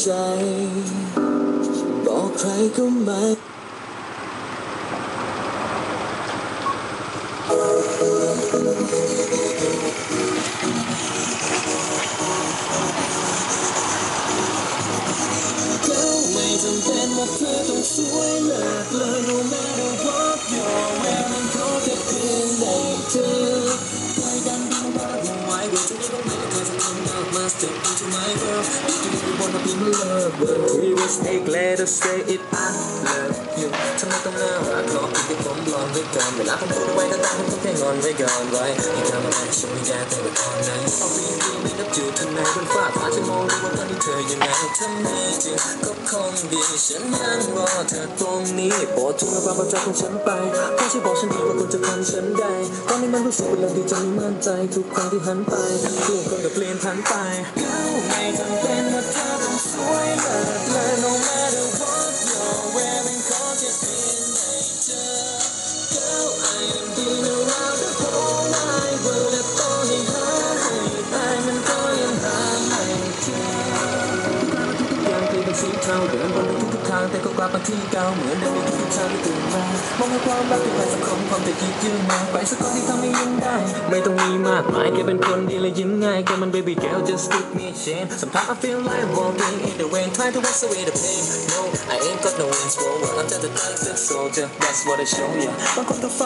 ใจ บอกใครก็ไม่ก็ไม่จำเป็นว่าเธอต้องสวยเลิศเลย no matter wanna be my lover we will stay glad to say it I love you ทำไมต้องน่ารักรอกที่ผมบลอนไว้ก่อนเวลาผมพูดไว้ก็ตามผมต้องแค่งอนไว้ก่อนไว้ที่ทำอะไรฉันไม่ได้แต่ว่าตอนนั้นเอาวีดีไม่นับจุดทำไมบนฟ้าฟ้าจะมองดูว่าตอนนี้เธอยังไงทำไมจึงก็คงดีฉันยังรอเธอตรงนี้โปรดช่วยมาประจับของฉันไปเพราะช่วยบอกฉันที ว่าคุณจะทำฉันใดตอนนี้มันรู้สึกเป็นเรื่องที่จะไม่มั่นใจ ทุกครั้งที่หันไปทุกคนก็เปลี่ยนผันไปก็ไม่จำเป็นว่าเธอต้องสวยเลิศเลย no matter what you're wearing ขอแค่เพียงได้เจอ Girl I am been สีเทาเดินบนทุกๆทางแต่ก็กลับมาที่เก่าเหมือนเดิมในทุกๆเช้าที่ตื่นมามองหาความรักที่ใครสังคมความแต่คิดยืนมาไปสักคนที่ทำให้ยิ้มได้ ไม่ต้องมีมากมายแค่เป็นคนดีและยิ้มง่ายแค่มัน baby girl just give me chain sometimes I feel like walking in the rain trying to wash away the pain no I ain't got no wings for what I'm just a talented soldier that's what I show ya บางคนก็เฝ้า